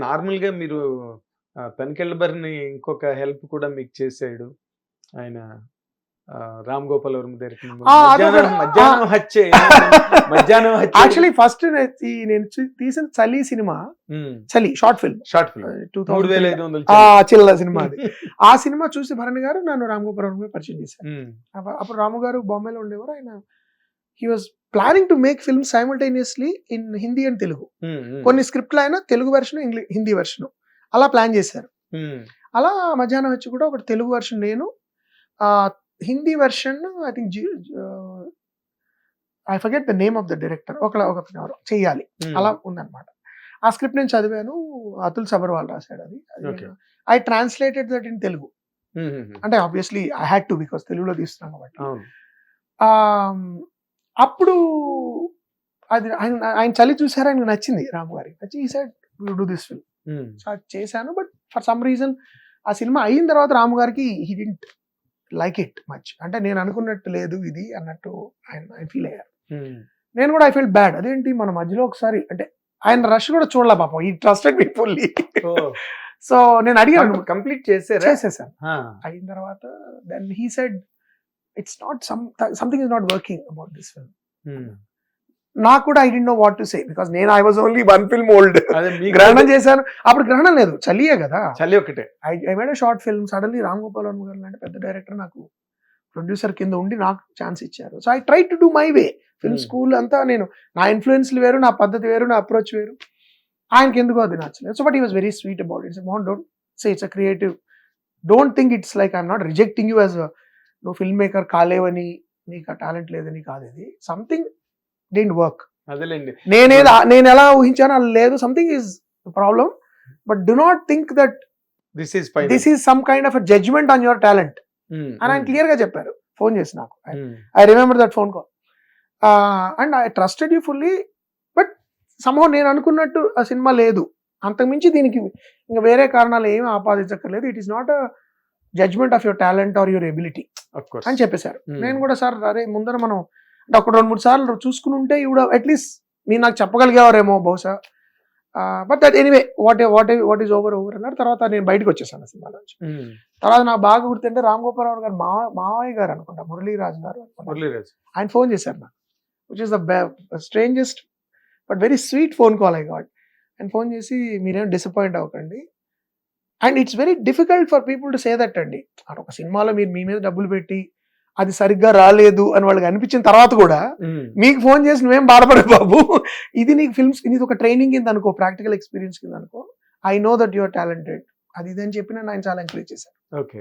నార్మల్గా మీరు తనికెళ్ళబరిని ఇంకొక హెల్ప్ కూడా మీకు చేసాడు. ఆయన రామ్ గోపాల్ వర్మ దగ్గరికి ఆ, మధ్యాహ్నం హత్య మధ్యాహ్నం యాక్చువల్లీ ఫస్ట్ నేను తీసిన చలి సినిమా చలి short film. Short film. Two వేల ఐదు వందలు చిల్ల సినిమా అది. ఆ సినిమా చూసి భరణి గారు నన్ను రామ్ గోపాల్ వర్మ పరిచయం చేశారు. అప్పుడు రాము గారు బాంబేలో ఉండేవారు. ఆయన he was planning to make film simultaneously in Hindi and Telugu కొన్ని స్క్రిప్ట్లు ఆయన Telugu version English Hindi version అలా ప్లాన్ చేశారు. ఉమ్, అలా మధ్యాహ్నం వచ్చి కూడా ఒకటి తెలుగు వెర్షన్ నేను Hindi version I think I forget the name of the director ఒక ఒక చెయ్యాలి. ఉమ్, అలా ఉందన్నమాట. ఆ స్క్రిప్ట్ నేను చదివాను అతుల్ సబర్వాల్ రాశాడు అది. I translated that in Telugu అంటే obviously I had to because తెలుగులో తీస్తున్నాను కాబట్టి. అప్పుడు అది ఆయన ఆయన చలి చూసారు ఆయనకు నచ్చింది రాము గారికి నచ్చి ఈ side do this film so అది చేశాను బట్ ఫర్ సమ్ రీజన్ ఆ సినిమా అయిన తర్వాత రాము గారికి he didn't like it much అంటే నేను అనుకున్నట్టు లేదు ఇది అన్నట్టు ఆయన ఆయన ఫీల్ అయ్యారు. ఉమ్, నేను కూడా ఐ ఫీల్ బ్యాడ్ అదేంటి మన మధ్యలో ఒకసారి అంటే ఆయన రష్ కూడా చూడలే పాపం. He trusted me fully oh, so నేను అడిగాను. కంప్లీట్ చేసారా? చేసేసాను. అయిన తర్వాత then he said it's not some something is not working about this film. నాకు కూడా I D know what to say because నేను I was only one film old Grahanam చేశాను. అప్పుడు గ్రహణం లేదు. చలియే కదా. చలి ఒకటే I I made short film suddenly Ram Gopal Varma గారు లాంటి పెద్ద డైరెక్టర్ నాకు ప్రొడ్యూసర్ కింద ఉండి నాకు ఛాన్స్ ఇచ్చారు. So I try to do my way film. School అంతా నేను నా ఇన్ఫ్లుయెన్స్లు వేరు నా పద్ధతి వేరు నా అప్రోచ్ వేరు. ఆయనకి ఎందుకో అది నచ్చలేదు. So but he was very sweet about it's Mon don't say it's a creative don't think it's like I'm not rejecting you as నువ్వు ఫిల్మ్ మేకర్ కాలేవని నీకు ఆ టాలెంట్ లేదని కాదు ఇది. సంథింగ్ డెంట్ వర్క్ అదేలేండి. నేనేది నేను ఎలా ఊహించానో అలా లేదు. Something is problem but do not think that this is this is some kind of judgement on your talent అని ఆయన క్లియర్గా చెప్పారు. ఫోన్ చేసి నాకు. I remember that phone call and I trusted you fully but somehow నేను అనుకున్నట్టు ఆ cinema లేదు. అంతకుమించి దీనికి ఇంకా వేరే కారణాలు ఏమీ ఆపాదించక్కర్లేదు. It is not a judgement of your talent or your ability అని చెప్పేశారు. Hmm. నేను కూడా సార్ అరే ముందర మనం అంటే ఒక రెండు మూడు సార్లు చూసుకుని ఉంటే ఇవిడ అట్లీస్ట్ మీరు నాకు చెప్పగలిగేవారేమో బహుశా. But that anyway what what what is over over అన్నారు. తర్వాత నేను బయటకు వచ్చేసాను సినిమా నుంచి. తర్వాత నాకు బాగా గుర్తుంటే రామ్ గోపాలరావు గారు మా మావయ్య గారు అనుకుంటా మురళీరాజు గారు. మురళీరాజ్. ఆయన ఫోన్ చేశారు నాకు which is the strangest but very sweet phone call I got ఆయన ఫోన్ చేసి మీరేం డిసప్పాయింట్ అవ్వకండి. And it's very difficult for people to say that అండి. అంటే ఒక సినిమాలో మీరు మీ మీద డబ్బులు పెట్టి అది సరిగ్గా రాలేదు అని వాళ్ళకి అనిపించిన తర్వాత కూడా మీకు ఫోన్ చేసి నువ్వేం బాధపడే బాబు. ఇది నీకు ఫిల్మ్స్ ఇది ఒక ట్రైనింగ్ కింద అనుకో ప్రాక్టికల్ ఎక్స్పీరియన్స్ కింద అనుకో. I know that your talented అది ఇది అని చెప్పి నన్ను ఆయన చాలా ఎంకరేజ్ చేశారు okay.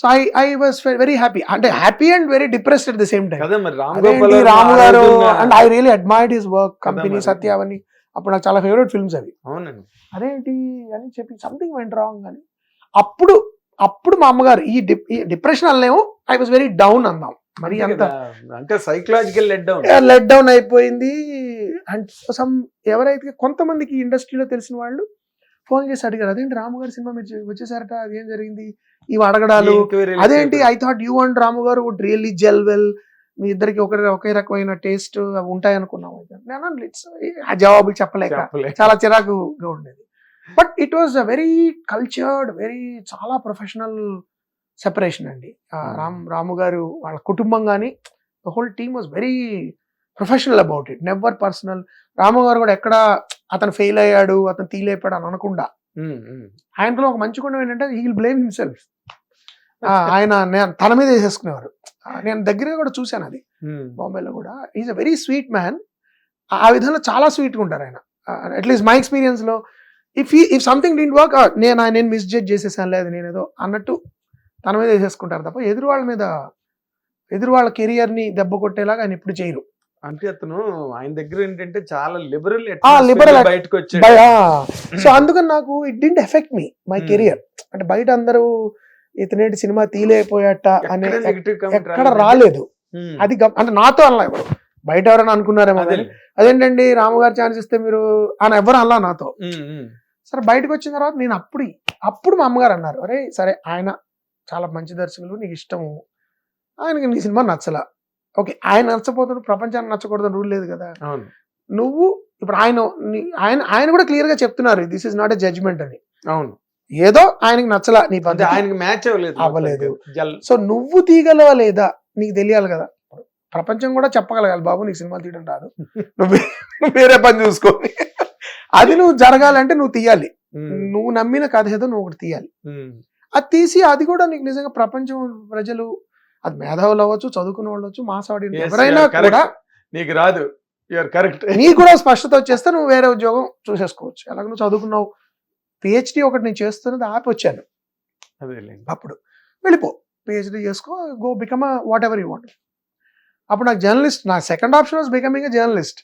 So I I was very happy అంటే happy and very depressed at the same time Ram గారు and I really admired his work company. Satya అవన్నీ అప్పుడు నాకు చాలా ఫేవరెట్ ఫిల్మ్స్ అవి. అవునండి. అదేంటి అని చెప్పి సంథింగ్ వెంట రాంగ్ అని. అప్పుడు అప్పుడు మా అమ్మగారు ఈ డిప్రెషన్ అనలేము ఐ వాస్ వెరీ డౌన్ అందాం మరి అంతే. అంటే psychological let down let down అయిపోయింది అండ్ సమ్ ఎవరైతే కొంతమందికి ఇండస్ట్రీలో తెలిసిన వాళ్ళు ఫోన్ చేసి అడిగారు అదేంటి రాము గారి సినిమా మీరు వచ్చేసారట? అదేం జరిగింది? ఇవి అడగడాలు అదేంటి? I thought you and Ramu గారు వుడ్ రియల్లీ జెల్ వెల్ మీ ఇద్దరికి ఒక ఒకే రకమైన టేస్ట్ అవి ఉంటాయి అనుకున్నాం అయితే. నేను అన్నాను, "It's- ఆ జవాబులు చెప్పలేక చాలా చిరాకుగా ఉండేది. But it was a very cultured very చాలా ప్రొఫెషనల్ సెపరేషన్ అండి. Hmm. రామ్ రాము గారు వాళ్ళ కుటుంబం కానీ the whole team was very professional about it never personal Ramu గారు కూడా ఎక్కడ అతను ఫెయిల్ అయ్యాడు అతను తీలేపాడు అని అనకుండా ఆయనలో ఒక మంచి గుణం ఏంటంటే హీ విల్ బ్లేమ్ హిమ్సెల్ఫ్ ఆయన నేను తన మీద వేసేసుకునేవారు. నేను దగ్గరగా కూడా చూశాను అది. బాంబేలో కూడా. Is a very sweet man ఆ విధంగా చాలా స్వీట్గా ఉంటారు ఆయన. At least my ఎక్స్పీరియన్స్లో if if something didn't work నేను ఆయన నేను మిస్జడ్జ్ చేసేసాను లేదు నేను ఏదో అన్నట్టు తన మీద వేసేసుకుంటారు తప్ప ఎదురు వాళ్ళ మీద ఎదురు వాళ్ళ కెరియర్ని దెబ్బ కొట్టేలాగా ఆయన ఎప్పుడు చేయరు. అంటే అతను ఆయన దగ్గర ఏంటంటే చాలా లిబరల్ at- బయటకు వచ్చాడు. సో అందుకని నాకు it didn't effect me my. Career అంటే బయట అందరూ ఇతనేటి సినిమా తీలేకపోయాట అనే ఎక్కడ రాలేదు. అది అంటే నాతో అలా ఎవరు? బయట ఎవరైనా అనుకున్నారేమో అదే. కానీ అదేంటండి రాము గారు ఛాన్స్ ఇస్తే మీరు అని ఎవరు అలా నాతో. సరే బయటకు వచ్చిన తర్వాత నేను అప్పుడు అప్పుడు మా అమ్మగారు అన్నారు అరే సరే ఆయన చాలా మంచి దర్శకులు నీకు ఇష్టము. ఆయనకి నీ సినిమా నచ్చలా. ఓకే ఆయన నచ్చపోతే ప్రపంచానికి నచ్చకూడదని రూల్ లేదు కదా. నువ్వు ఇప్పుడు ఆయన ఆయన ఆయన కూడా క్లియర్గా చెప్తున్నారు this is not a judgement అని. అవును. ఏదో ఆయనకి నచ్చలా నీ పద్ధతి. ఆయనకి మ్యాచ్ అవ్వలేదు అవ్వలేదు. సో నువ్వు తీయగలవా లేదా నీకు తెలియాలి కదా. ప్రపంచం కూడా చెప్పగలగాలి బాబు నీకు సినిమా తీయడం రాదు. నువ్వు నువ్వు వేరే పని చూసుకోని. అది నువ్వు జరగాలంటే నువ్వు తీయాలి. నువ్వు నమ్మిన కథ ఏదో నువ్వు ఒకటి తీయాలి. అది తీసి అది కూడా నీకు నిజంగా ప్రపంచం ప్రజలు అది మేధావులు అవ్వచ్చు చదువుకున్న వాళ్ళు అవ్వచ్చు మాస్ ఆడియన్స్ Yes, ఎవరైనా. కూడా నీకు రాదు. కరెక్ట్ నీకు కూడా స్పష్టత వచ్చేస్తే నువ్వు వేరే ఉద్యోగం చూసేసుకోవచ్చు. ఎలాగ నువ్వు చదువుకున్నావు పిహెచ్డి ఒకటి నేను చేస్తున్నది ఆపి వచ్చాను అప్పుడు వెళ్ళిపో పిహెచ్డి చేసుకో go become whatever you want అప్పుడు నాకు జర్నలిస్ట్ నా second option was becoming a journalist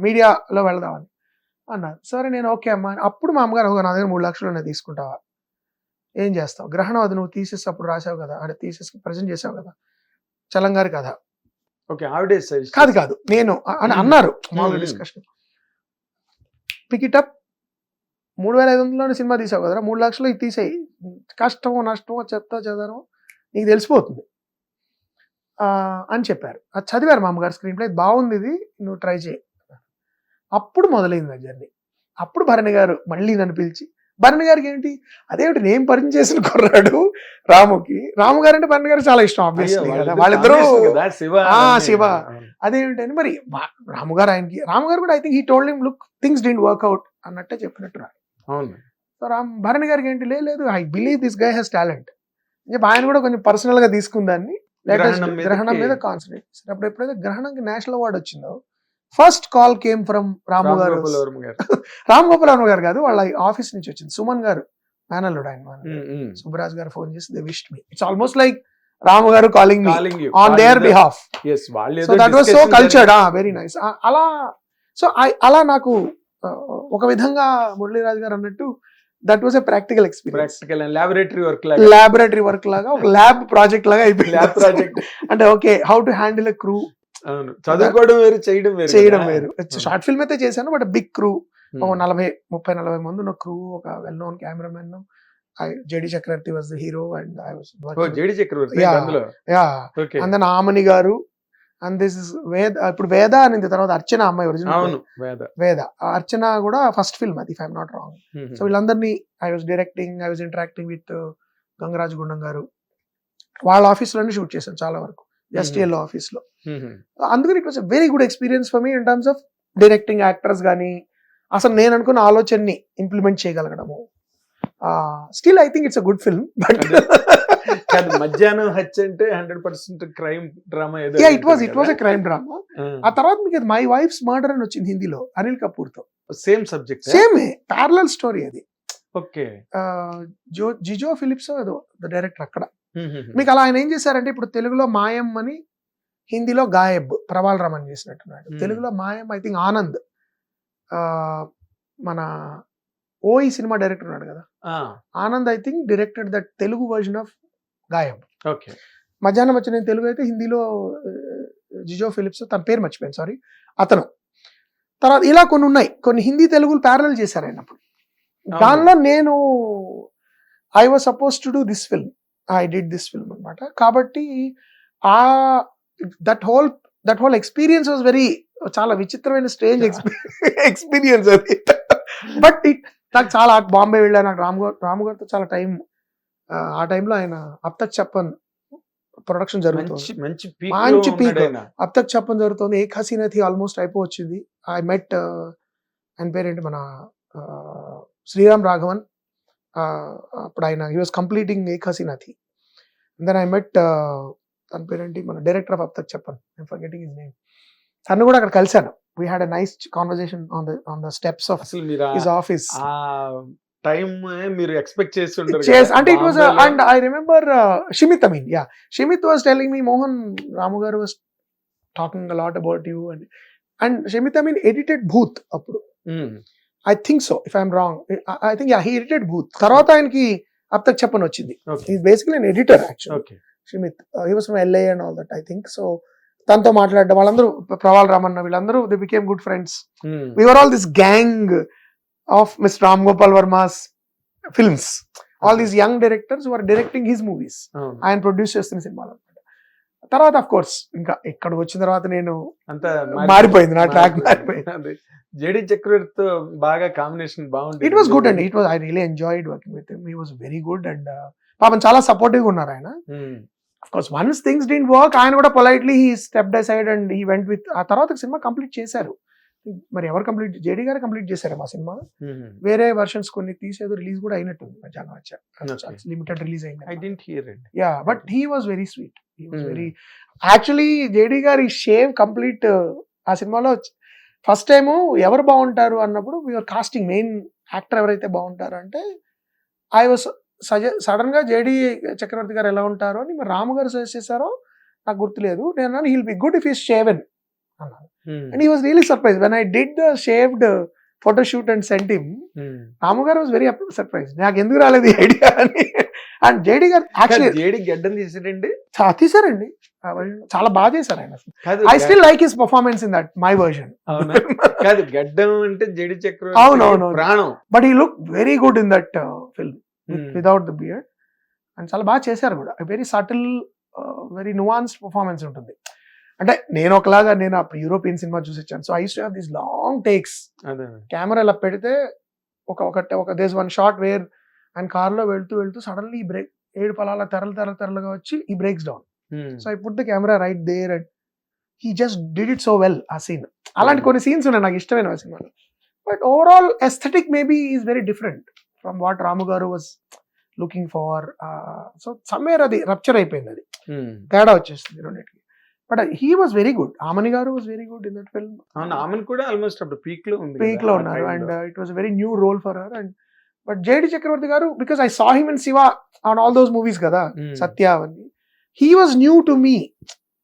మీడియాలో వెళదామని అన్నారు. సరే నేను ఓకే అమ్మా. అప్పుడు మా అమ్మగారు "ఓ, నా దగ్గర మూడు లక్షలు ఉన్నాయి తీసుకుంటావా? ఏం చేస్తావు? గ్రహణం అది నువ్వు తీసేసి అప్పుడు రాసావు కదా అంటే తీసేసి ప్రజెంట్ చేసావు కదా చలంగారి కథ. ఓకే ఆవిడే కాదు కాదు నేను అని అన్నారు. మామూలు మ్మ్. డిస్కషన్ పికిటప్ మూడు వేల ఐదు వందలలోనే సినిమా తీసావు కదరా? మూడు లక్షలు ఇది తీసేయి. కష్టమో నష్టమో చెత్త చెదరమో నీకు తెలిసిపోతుంది. ఆ, అని చెప్పారు. అది చదివారు మా అమ్మగారు స్క్రీన్ ప్లే. బాగుంది ఇది. నువ్వు ట్రై చేయి. అప్పుడు మొదలైంది నా జర్నీ. అప్పుడు భరణి గారు మళ్ళీ నన్ను పిలిచి భరణి గారికి ఏంటి? అదేమిటి నేను పరిచయం చేసిన కుర్రాడు రాముకి? రాము గారు అంటే భరణి గారు చాలా ఇష్టం ఆబ్వియస్లీ కదా. వాళ్ళిద్దరూ శివ ఆ. అదేంటని మరి రాము గారు ఆయనకి రాము గారు కూడా I think he told him look things didn't work out అన్నట్టే చెప్పినట్టు అవును. సో రామ్ భరణి గారికి ఏంటి "లే, లేదు. I believe this guy he's talent. చెప్పి ఆయన కూడా కొంచెం పర్సనల్గా తీసుకుందాన్ని లేటెస్ట్ గ్రహణం మీద కాన్సన్ట్రేట్ చేశారు అప్పుడు ఎప్పుడైతే గ్రహణంకి నేషనల్ అవార్డు వచ్చిందో first call came from Ramu గారు. రామ్ గోపాల్ వర్మ గారు కాదు వాళ్ళ ఆఫీస్ నుంచి వచ్చింది. సుమన్ గారు మేనల్లుడు ఆయన. సుబ్బరాజ్ గారు ఫోన్ చేసి they wished me. It's almost like Ramu గారు calling me on their behalf so that was so cultured very nice అలా సో అలా నాకు ఒక విధంగా మురళీరాజు గారు అన్నట్టు that was a practical experience practical laboratory work లాగా. లాబొరేటరీ వర్క్ లాగా ఒక ల్యాబ్ ప్రాజెక్ట్ లాగా అయిపోయింది. ల్యాబ్ ప్రాజెక్ట్ అంటే okay how to handle a crew అవును. చదువుకోవడం వేరు చేయడం వేరు చేయడం. వేరు. షార్ట్ ఫిల్మ్ అయితే చేశాను బట్ బిగ్ క్రూ. ఒక నలభై ముప్పై నలభై మంది ఉన్న క్రూ ఒక well known cameraman JD Chakravarthy was the hero and I was JD Chakravarthy yeah and then Aamani గారు అండ్ దిస్ ఇస్ వేద ఇప్పుడు వేద అనింది తర్వాత అర్చన అమ్మాయి ఒరిజినల్ వేద. అర్చన కూడా ఫస్ట్ ఫిల్మ్ అది ఐఎమ్ నాట్ రాంగ్. సో వీళ్ళందరినీ I was directing I was interacting with Gangaraj Gundam గారు. వాళ్ళ ఆఫీస్లోనే షూట్ చేశాను చాలా వరకు. ఎస్టీఎల్ ఆఫీస్లో ఉమ్. అందుకని it was very good experience for me in terms of directing actors కానీ అసలు నేను అనుకున్న ఆలోచనని implement చేయగలగడము. Still I think it's a good film but కాదు మధ్యాహ్నం హత్య అంటే హండ్రెడ్ పర్సెంట్ క్రైమ్ డ్రామా ఏదో it was it was a crime drama ఆ. తర్వాత మీకు మై వైఫ్స్ మర్డర్ అని వచ్చింది హిందీలో Anil కపూర్తో same subject same parallel story అది. ఓకే జో జిజో ఫిలిప్స్ ఏదో డైరెక్టర్ అక్కడ. మీకు అలా ఆయన ఏం చేశారంటే ఇప్పుడు తెలుగులో మాయం అని హిందీలో గాయబ్ ప్రవాల్ రమన్ చేసినట్టున్నాడు. Hmm. తెలుగులో మాయం ఐ థింక్ ఆనంద్ ఆ, మన ఓ ఈ సినిమా డైరెక్టర్ ఉన్నాడు కదా. Anand I think directed that Telugu version of Gayab okay. Madhyahnam వచ్చిన తెలుగు అయితే హిందీలో జిజో ఫిలిప్స్ తన పేరు మర్చిపోయాను సారీ అతను. తర్వాత ఇలా కొన్ని ఉన్నాయి. కొన్ని హిందీ తెలుగులు ప్యారల్ చేశారు ఆయన అప్పుడు దానిలో నేను I was suppose to do this film I did this film అనమాట కాబట్టి ఆ that whole that whole experience was very చాలా విచిత్రమైన స్ట్రేంజ్ ఎక్స్పీరియన్స్ అది. బట్ ఇట్ నాకు చాలా బాంబే వెళ్ళాను నాకు రామ్ గారు రామ్ గారితో చాలా టైం ఆ టైంలో ఆయన అబ్ తక్ చెప్పన్ ప్రొడక్షన్ జరుగుతుంది. మంచి పీక్ peak. అబ్ తక్ చెప్పన్ జరుగుతుంది. ఏ హసీనా థీ ఆల్మోస్ట్ అయిపోవచ్చింది. ఐ మెట్ ఆయన పేరేంటి మన శ్రీరామ్ రాఘవన్. అప్పుడు ఆయన he was completing Ek Hasina Thi then I met తన పేరేంటి? మన director of Ab Tak Chhappan. I'm forgetting his name తను కూడా అక్కడ కలిశాను. We had a nice conversation on the on the steps of అసలు మీరు హిస్ ఆఫీస్ టైం మీరు ఎక్స్పెక్ట్ చేసి కదా, అంటే ఇట్ బాంబేలో. And I remember Shimit I mean ya Shimit was telling me Mohan Ramu garu was talking a lot about you and and Shimit I mean edited Bhoot అప్పుడు. I think so if I'm wrong I think he edited Bhoot తర్వాత ఆయనకి అప్ తక్ చెప్పని వచ్చింది. Basically editor actual Shimit he was from LA and all that I think so తనతో మాట్లాడడం వాళ్ళందరూ ప్రవాల్ రామన్న వీళ్ళందరూ they became good friends this gang of Mr. Ram Gopal Verma's films. All these young directors who are directing his movies. అవును. ఆయన produce చేస్తున్న సినిమాలు అనమాట తర్వాత అఫ్ కోర్స్ ఇంకా ఇక్కడ వచ్చిన తర్వాత నేను అంత మారిపోయింది, నా track మారిపోయింది. జేడి చక్రవర్తితో బాగా కాంబినేషన్ బాగుంది ఇట్ వాస్ గుడ్ అండి it was I really enjoyed working with him he was very good and పాపం చాలా సపోర్టివ్ ఉన్నారు ఆయన of course once things didn't work ఆయన కూడా politely he stepped aside and he went with ఆ తర్వాత cinema complete చేశారు. మరి ఎవరు కంప్లీట్ జేడీ గారు కంప్లీట్ చేశారు మా సినిమా. వేరే వర్షన్స్ కొన్ని తీసేది రిలీజ్ కూడా అయినట్టుంది మధ్యాహ్నం Okay. వచ్చా లిమిటెడ్ రిలీజ్ ఐ అయింది. డెంట్ హియర్ అండి yeah but he was very sweet he was. Very actually JD గారి షేవ్ కంప్లీట్ ఆ సినిమాలో ఫస్ట్ టైం ఎవరు బాగుంటారు అన్నప్పుడు యువర్ కాస్టింగ్ మెయిన్ యాక్టర్ ఎవరైతే బాగుంటారు అంటే ఐ వాస్ సజె సడన్గా జేడీ చక్రవర్తి గారు ఎలా ఉంటారో అని మరి రాము గారు సజెస్ట్ చేశారో నాకు గుర్తులేదు. నేను అన్నాను he'll be good if he's shaven అన్నాను. And he was really surprise when I did the shaved photo shoot and sent him. Ramu గారు వాజ్ వెరీ సర్ప్రైజ్ నాకు ఎందుకు రాలేదు ఐడియా అని. అండ్ జేడీ గారు యాక్చువల్లీ జేడి గడ్డం తీసారండి వాళ్ళు చాలా బాగా చేశారు ఆయన I still like his performance in that my కాదు గడ్డం అంటే జేడి అవును, చక్రవర్తి అవును, అవును. ప్రాణం but he look very good in that film. Without the beard. And చాలా బాగా చేశారు కూడా. Very subtle very nuance performance ఉంటుంది. అంటే నేను ఒకలాగా నేను అప్పుడు యూరోపియన్ సినిమా చూసి వచ్చాను. So I to have this long takes camera ఇలా పెడితే ఒక ఒక ఒక this one shot where and కార్లో వెళ్తూ వెళ్తూ సడన్లీ ఈ బ్రేక్ ఏడు పలాల తెరలు తెరలు తెరలుగా వచ్చి he breaks down. So I put the camera right there and he just did it so well ఆ సీన్ అలాంటి. కొన్ని సీన్స్ ఉన్నాయి నాకు ఇష్టమైన సినిమాలో. But overall aesthetic maybe is very different from what Ramu గారు was looking far so somewhere అది rupture అయిపోయింది అది. Hmm. తేడా వచ్చేస్తుంది రెండింటికి. But he was very good Aamani గారు was very good in that film ఆమెను కూడా ఆల్మోస్ట్ అప్పుడు పీక్లో ఉంది పీక్లో. ఉన్నారు and. It was very new role for her and but JD Chakravarthy గారు because I saw him in Shiva on all those movies కదా Hmm. Satya అవన్నీ. He was new to me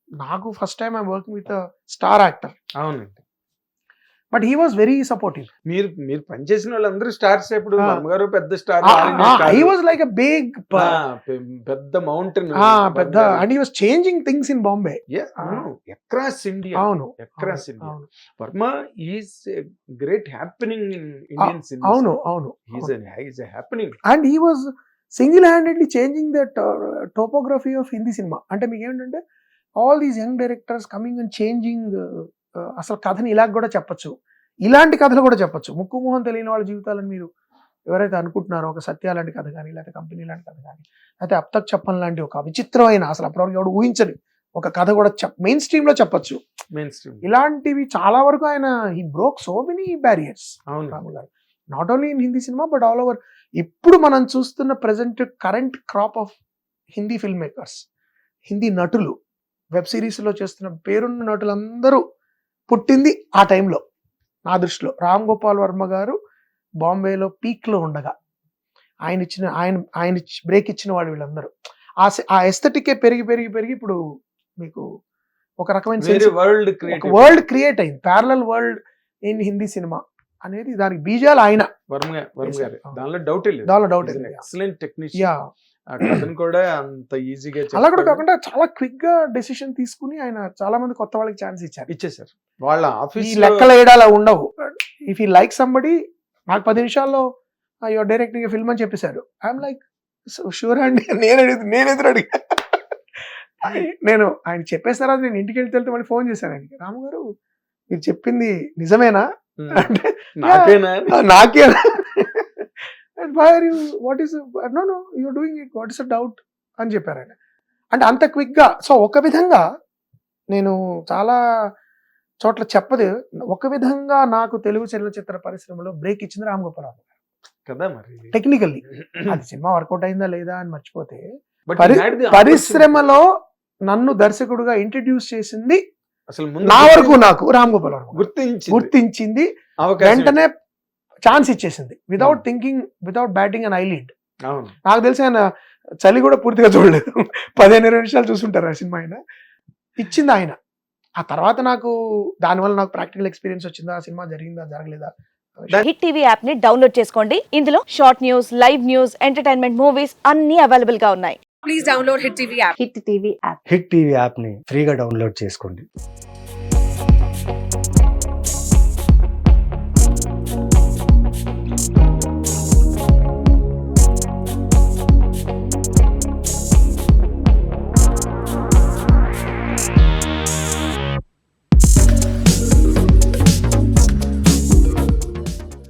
నాకు first time I working with star actor అవునండి. But he was very supportive. మీరు మీరు పనిచేసిన వాళ్ళందరూ stars ఇప్పుడు ఆ. అమ్మగారు పెద్ద star he was like a big పెద్ద మౌంటైన్ పెద్ద and he was changing things in Bombay. Across India. అవును. అక్రాస్ అవును, ఇండియా. అవును. Varma is great happening in Indian cinema. అవును అవును is is happening and he was single handedly changing that topography of Hindi cinema. అంటే మీకు ఏంటంటే all these young directors coming and changing అసలు కథని ఇలా కూడా చెప్పొచ్చు. ఇలాంటి కథలు కూడా చెప్పొచ్చు. ముక్కు మొహం తెలియని వాళ్ళ జీవితాలను మీరు ఎవరైతే అనుకుంటున్నారో ఒక సత్య లాంటి కథ కానీ లేకపోతే కంపెనీ లాంటి కథ కానీ లేకపోతే అప్తక్ చెప్పన్ లాంటి ఒక విచిత్రమైన అసలు అప్పటివరకు ఎవడు ఊహించని ఒక కథ కూడా చెప్ మెయిన్ స్ట్రీమ్లో చెప్పొచ్చు. మెయిన్ స్ట్రీమ్ ఇలాంటివి చాలా వరకు ఆయన ఈ బ్రోక్ సో మెనీ బ్యారియర్స్ అవును. రాము గారు. Not only in Hindi cinema but all over ఇప్పుడు మనం చూస్తున్న present current crop of Hindi film makers Hindi నటులు వెబ్ సిరీస్లో చేస్తున్న పేరున్న నటులందరూ పుట్టింది ఆ టైంలో నా దృష్టిలో. రామ్ గోపాల్ వర్మ గారు బాంబేలో పీక్లో ఉండగా ఆయన ఇచ్చిన ఆయన ఆయన బ్రేక్ ఇచ్చిన వాళ్ళు వీళ్ళందరూ. ఆ ఆ ఎస్థెటికే పెరిగి పెరిగి పెరిగి ఇప్పుడు మీకు ఒక రకమైన వరల్డ్ వరల్డ్ క్రియేట్ అయింది. Parallel world in Hindi cinema అనేది దానికి బీజాలు ఆయన. వర్మ గారు. దానిలో డౌట్ లేదు. దానిలో. ఎక్సలెంట్ టెక్నీషియన్ కథను కూడా అంత ఈజీగా అలా కూడా కాకుండా చాలా క్విక్గా డెసిషన్ తీసుకుని ఆయన చాలా మంది కొత్త వాళ్ళకి ఛాన్స్ ఇచ్చారు. ఇచ్చేసారు వాళ్ళ ఆఫీస్ లెక్కలు వేయడాలు ఉండవు. ఇఫ్ ఈ లైక్ సంబడి నాకు పది నిమిషాల్లో యువర్ డైరెక్టింగ్ ఫిల్మ్ అని చెప్పేశారు. ఐఎమ్ లైక్ షూర్ అండి. నేను అడిగి నేను ఎదురు అడిగా? నేను ఆయన చెప్పేసిన తర్వాత నేను ఇంటికి వెళ్తే వెళ్తే మళ్ళీ ఫోన్ చేశాను. ఆయనకి రాము గారు మీరు చెప్పింది నిజమేనా? అంటే నాకేనా? "ఆ, నాకే what is no no you're doing it what is a doubt అని చెప్పారు ఆయన. అంటే అంత క్విక్గా సో ఒక విధంగా నేను చాలా చోట్ల చెప్పదు. ఒక విధంగా నాకు తెలుగు చలనచిత్ర పరిశ్రమలో బ్రేక్ ఇచ్చింది రామ్ గోపాలరావు కదా మరి? టెక్నికల్లీ అది సినిమా వర్కౌట్ అయిందా లేదా అని మర్చిపోతే పరిశ్రమలో నన్ను దర్శకుడుగా ఇంట్రడ్యూస్ చేసింది. అసలు నా వరకు నాకు రామ్ గోపాలరావు గుర్తించి గుర్తించింది. వెంటనే ఛాన్స్ ఇచ్చేసింది. Without thinking without batting and I lead అవును. నాకు తెలిసి ఆయన చలి కూడా పూర్తిగా చూడలేదు. పదిహేను ఇరవై నిమిషాలు చూసుంటారు ఆ సినిమా ఆయన. ఇచ్చింది ఆయన. ఆ తర్వాత నాకు దానివల్ల నాకు ప్రాక్టికల్ ఎక్స్పీరియన్స్ వచ్చిందా? ఆ సినిమా జరిగిందా? జరగలేదా? హిట్ టీవీ యాప్ని డౌన్లోడ్ చేసుకోండి. ఇందులో short news live news entertainment movies అన్ని అవైలబుల్గా ఉన్నాయి. Please download Hit TV app. Hit TV app hit TV యాప్ని ఫ్రీగా డౌన్లోడ్ చేసుకోండి.